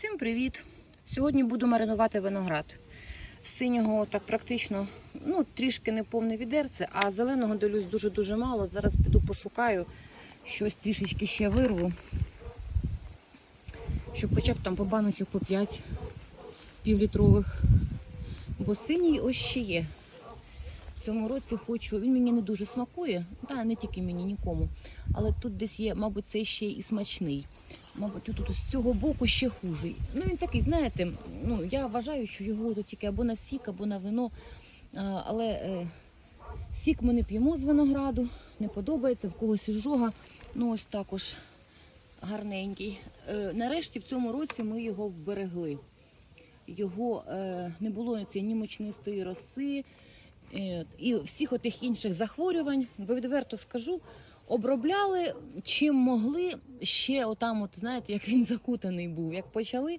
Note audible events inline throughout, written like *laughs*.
Всім привіт! Сьогодні буду маринувати виноград. Синього так практично, ну, трішки не повне відерце, а зеленого долюсь дуже-дуже мало. Зараз піду пошукаю, щось трішечки ще вирву. Щоб хоча б там по баночок по 5 півлітрових. Бо синій ось ще є. В цьому році хочу, він мені не дуже смакує, та не тільки мені, нікому. Але тут десь є, мабуть, цей ще і смачний. Мабуть, тут з цього боку ще хужий. Ну він такий, знаєте, ну я вважаю, що його тут тільки або на сік, або на вино. Але е, сік ми не п'ємо з винограду, не подобається, в когось іжога. Ну ось також гарненький. Е, нарешті в цьому році ми його вберегли. Його е, не було цієї ні мочнистої роси е, і всіх отих інших захворювань. Бо відверто скажу, обробляли чим могли ще отам, от знаєте, як він закутаний був. Як почали,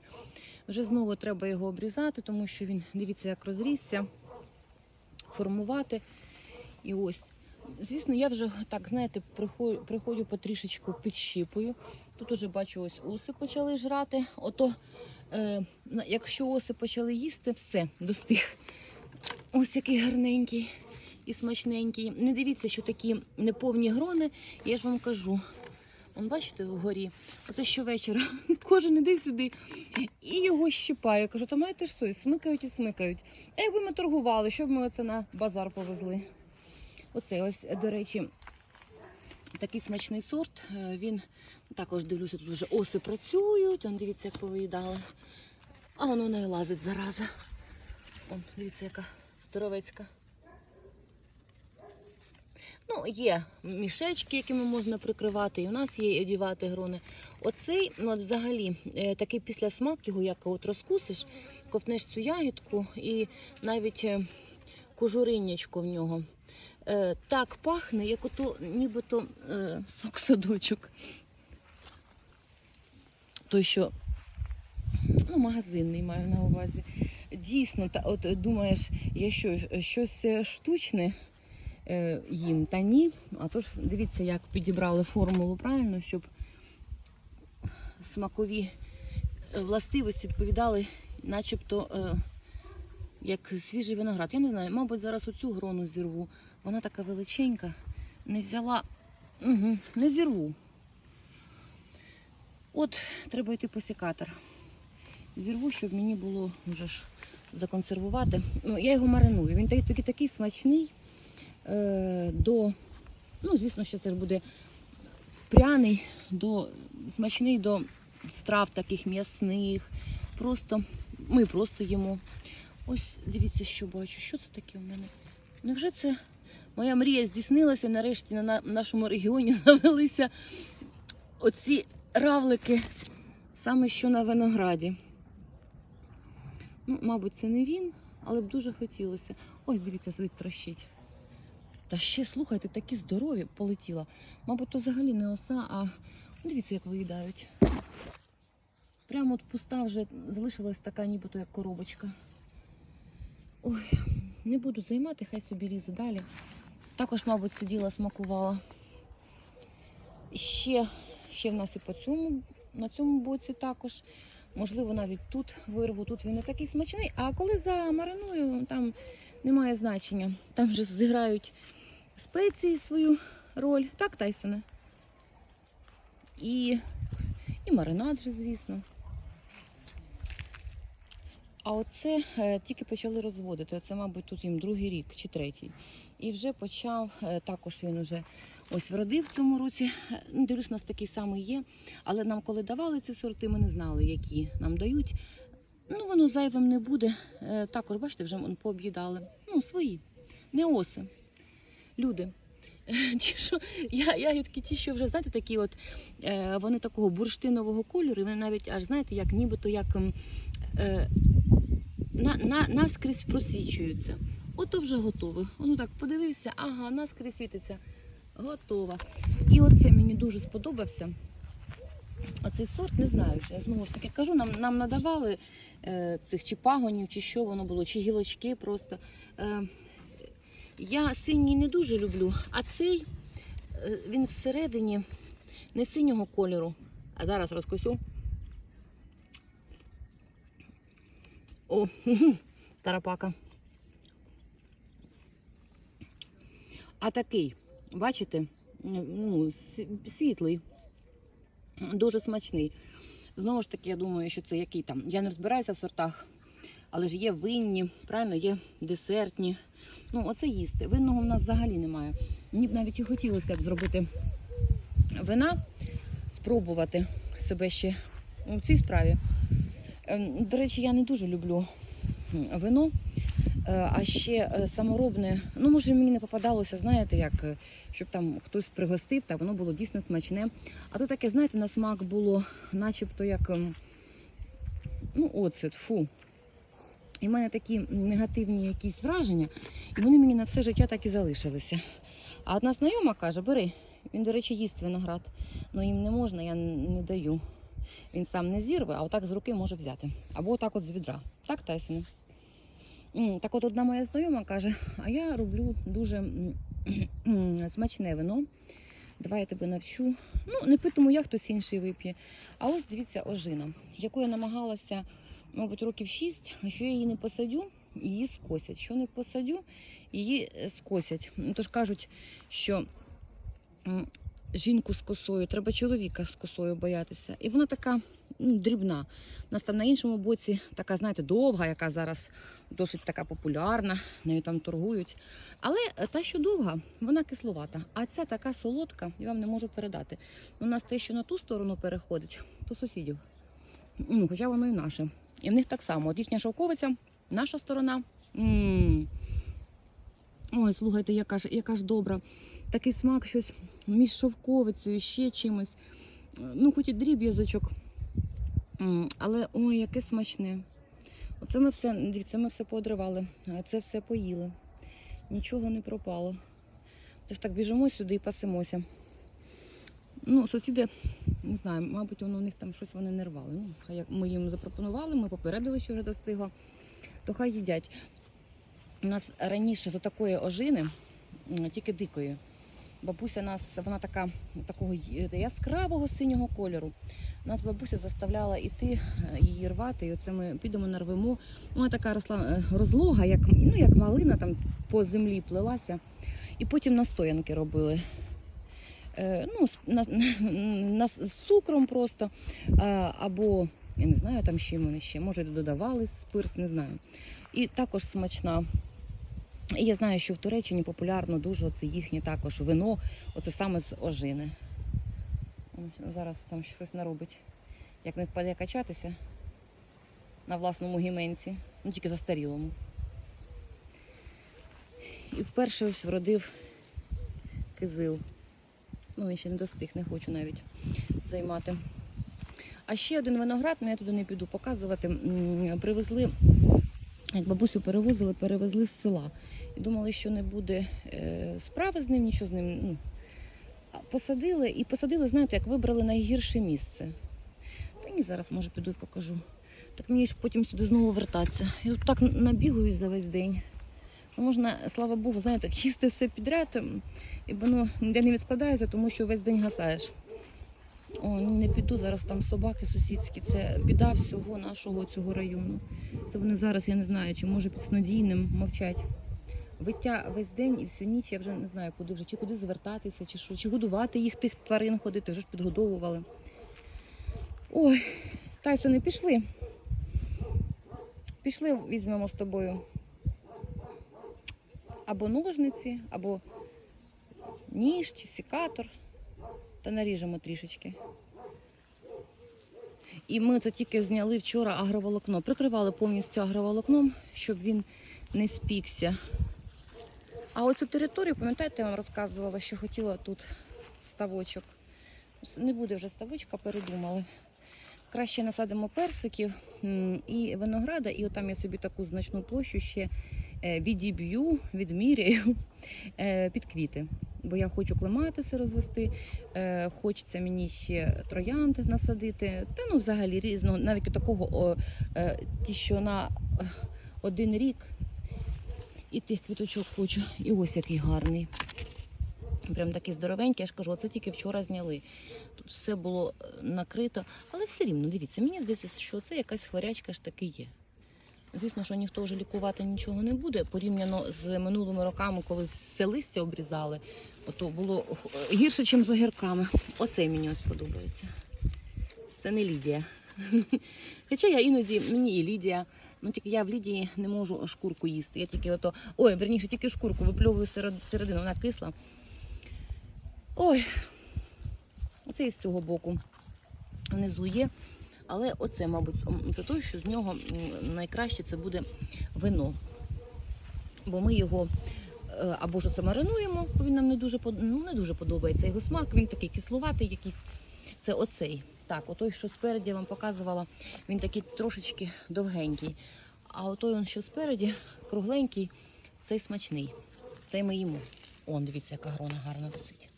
вже знову треба його обрізати, тому що він, дивіться, як розрісся, формувати. І ось. Звісно, я вже так, знаєте, приходжу, приходжу потрішечку підщипую. Тут уже бачу, ось оси почали жрати. Ото, е, якщо оси почали їсти, все, достиг. Ось який гарненький і смачненький. Не дивіться, що такі неповні грони, я ж вам кажу. Вон, бачите, вгорі, оце щовечора *laughs* кожен іде сюди і його щипає. Кажу, та маєте ж совість, смикають і смикають. А якби ми торгували, щоб ми оце на базар повезли. Оце ось, до речі, такий смачний сорт. Е, Він також дивлюся, тут вже оси працюють. Он дивіться, як повиїдали. А воно не лазить зараза. Он, дивіться, яка здоровецька. Ну, є мішечки, якими можна прикривати, і у нас є одівати грони. Оцей, ну от взагалі, е, такий післясмак, його як от розкусиш, ковтнеш цю ягідку і навіть е, кожуриннячко в нього. Е, так пахне, як ото нібито сок садочок. Той, що ну, магазинний маю на увазі. Дійсно, та, от думаєш, я що, щось штучне їм, та ні. А то ж дивіться, як підібрали формулу правильно, щоб смакові е, властивості відповідали, начебто, е, як свіжий виноград. Я не знаю, мабуть, зараз оцю грону зірву. Вона така величенька. Не взяла, угу, не зірву. От, треба йти по секатор. Зірву, щоб мені було вже ж законсервувати. Ну, я його мариную. Він такий, такий смачний. Е, до, ну, звісно, що це ж буде пряний, до, смачний до страв таких м'ясних. Просто ми просто їмо. Ось дивіться, що бачу. Що це таке у мене? Невже це моя мрія здійснилася? Нарешті на на- нашому регіоні *laughs* завелися оці равлики саме що на винограді. Ну, мабуть, це не він, але б дуже хотілося. Ось дивіться, сидить трощить. Та ще, слухайте, такі здорові полетіла. Мабуть, то взагалі не оса, а дивіться, як виїдають. Прямо от пуста вже залишилась така, нібито як коробочка. Ой, не буду займати, хай собі лізе далі. Також, мабуть, сиділа, смакувала. Ще, ще в нас і по цьому, на цьому боці також. Можливо, навіть тут вирву, тут він не такий смачний. А коли замариную, там немає значення. Там вже зіграють спеції свою роль. Так, Тайсоне? І, і маринад же, звісно. А оце е, тільки почали розводити. Оце, мабуть, тут їм другий рік чи третій. І вже почав, е, також він уже ось вродив в цьому році. Е, Ну, дивлюсь, у нас такий самий є. Але нам, коли давали ці сорти, ми не знали, які нам дають. Ну, воно зайвим не буде. Також, бачите, вже пооб'їдали. Ну, свої, не оси. Люди. *laughs* Ті, що, я, ягідки ті, що вже, знаєте, такі от, е, вони такого бурштинового кольору, і вони навіть аж, знаєте, як нібито як е, на, на, наскрізь просвічуються. Ото вже готове. Воно так подивився, ага, наскрізь світиться. Готова. І оце мені дуже сподобався. Оцей сорт, не знаю, що я знову ж таки кажу, нам, нам надавали е, цих чи пагонів, чи що воно було, чи гілочки просто. Е, я синій не дуже люблю, а цей е, він всередині не синього кольору. А зараз розкосю. О, *laughs* тарапака. А такий, бачите, ну, світлий, дуже смачний. Знову ж таки, я думаю, що це який там. Я не розбираюся в сортах, але ж є винні, правильно, є десертні. Ну, оце їсти. Винного в нас взагалі немає. Мені б навіть і хотілося б зробити вина, спробувати себе ще у цій справі. Ем, До речі, я не дуже люблю вино. Е, А ще е, саморобне, ну може мені не попадалося, знаєте, як е, щоб там хтось пригостив, та воно було дійсно смачне. А то таке, знаєте, на смак було, начебто як ем, ну, оцет, фу. І в мене такі негативні якісь враження, і вони мені на все життя так і залишилися. А одна знайома каже, бери. Він, до речі, їсть виноград. Ну їм не можна, я не даю. Він сам не зірве, а отак з руки може взяти. Або отак от з відра. Так, Тайсоне? Так от одна моя знайома каже, а я роблю дуже смачне вино. Давай я тебе навчу. Ну, не питиму я, хтось інший вип'є. А ось дивіться ожина, яку я намагалася, мабуть, років шість, а що я її не посадю, її скосять. Що не посадю, її е, скосять. Тож кажуть, що жінку з косою, треба чоловіка з косою боятися. І вона така ну, дрібна. У нас там на іншому боці така, знаєте, довга, яка зараз досить така популярна, нею там торгують. Але е, та, що довга, вона кисловата. А ця така солодка, я вам не можу передати. У нас те, що на ту сторону переходить, то сусідів. Ну, хоча воно і наше. І в них так само. От їхня шовковиця, наша сторона. м Ой, слухайте, яка ж, яка ж добра. Такий смак, щось між шовковицею, ще чимось. Ну, хоч і дріб'язочок. М, Але ой, яке смачне. Оце ми все, дивіться, ми все поодривали, а це все поїли. Нічого не пропало. Тож так біжимо сюди і пасемося. Ну, сусіди, не знаю, мабуть, воно у них там щось вони не рвали. Ну, хай ми їм запропонували, ми попередили, що вже достигло, то хай їдять. У нас раніше з такої ожини, тільки дикої. Бабуся нас, вона така такого яскравого синього кольору. Нас бабуся заставляла іти е, її рвати, і оце ми підемо нарвемо. Вона така росла е, розлога, як, ну, як малина там по землі плелася. І потім настоянки робили. Е, ну, на, *laughs* на, з цукром просто. Або, я не знаю, там чим вони ще, може додавали спирт, не знаю. І також смачна. І я знаю, що в Туреччині популярно дуже оце їхнє також вино, оце саме з ожини. Зараз там щось наробить. Як не впаде качатися на власному гіменці, ну тільки застарілому. І вперше ось вродив кизил. Ну, він ще не достиг, не хочу навіть займати. А ще один виноград, ну я туди не піду показувати. Привезли, як бабусю перевозили, перевезли з села. І думали, що не буде е, справи з ним, нічого з ним. Ну, посадили і посадили, знаєте, як вибрали найгірше місце. Та ні, зараз може піду і покажу. Так мені ж потім сюди знову вертатися. Я тут так набігаюсь за весь день. Що можна, слава Богу, знаєте, чисти все підряд, і воно ніде не відкладається, тому що весь день гасаєш. О, ну не піду, зараз там собаки сусідські, це біда всього нашого цього району. Це вони зараз, я не знаю, чи може під снодійним мовчать. Виття весь день і всю ніч, я вже не знаю, куди вже, чи куди звертатися, чи що, чи годувати їх тих тварин ходити, вже ж підгодовували. Ой, Тайсони, пішли. Пішли, візьмемо з тобою або ножниці, або ніж чи секатор. Та наріжемо трішечки. І ми це тільки зняли вчора агроволокно. Прикривали повністю агроволокном, щоб він не спікся. А оцю територію, пам'ятаєте, я вам розказувала, що хотіла тут ставочок. Не буде вже ставочка, передумали. Краще насадимо персиків і винограда, і отам я собі таку значну площу ще відіб'ю, відміряю е, під квіти. Бо я хочу клематиси розвести, е, хочеться мені ще троянди насадити. Та ну взагалі різного, навіть такого е, ті, що на е, один рік. І тих квіточок хочу. І ось який гарний. Прям такий здоровенький, я ж кажу, оце тільки вчора зняли. Тут все було е, накрито, але все рівно, дивіться, мені здається, що це якась хворячка ж таки є. Звісно, що ніхто вже лікувати нічого не буде. Порівняно з минулими роками, коли все листя обрізали, то було е, гірше, ніж з огірками. Оцей мені ось подобається. Це не Лідія. *laughs* Хоча я іноді, мені і Лідія, ну тільки я в Лідії не можу шкурку їсти. Я тільки ото, ой, верніше, тільки шкурку випльовую середину, вона кисла. Ой, оце із цього боку внизу є. Але оце, мабуть, це той, що з нього найкраще це буде вино. Бо ми його е, або ж оце маринуємо, бо він нам не дуже, ну, не дуже подобається його смак, він такий кислуватий якийсь. Це оцей. Так, отой, що спереді я вам показувала, він такий трошечки довгенький. А отой, що спереді, кругленький, цей смачний. Цей ми їмо. Он, дивіться, яка грона гарна висить.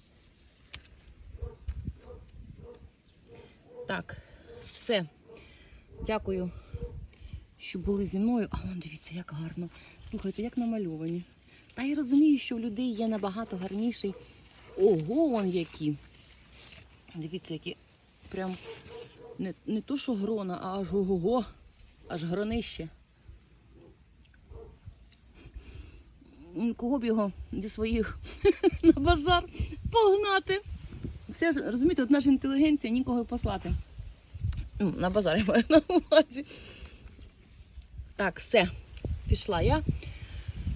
Так, все. Дякую, що були зі мною. А вон дивіться, як гарно. Слухайте, як намальовані. Та я розумію, що у людей є набагато гарніший. Ого, вон які. Дивіться, які прям не, не то, що грона, а аж ого-го, аж гронище. Кого б його зі своїх *laughs* на базар погнати? Все ж, розумієте, от наша інтелігенція нікого послати. Ну, на базар я *laughs* маю на увазі. Так, все, пішла я.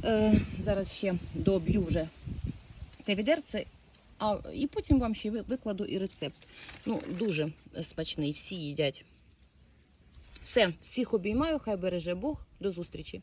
Е, зараз ще доб'ю вже те відерце, а, і потім вам ще викладу і рецепт. Ну, дуже смачний, всі їдять. Все, всіх обіймаю, хай береже Бог. До зустрічі.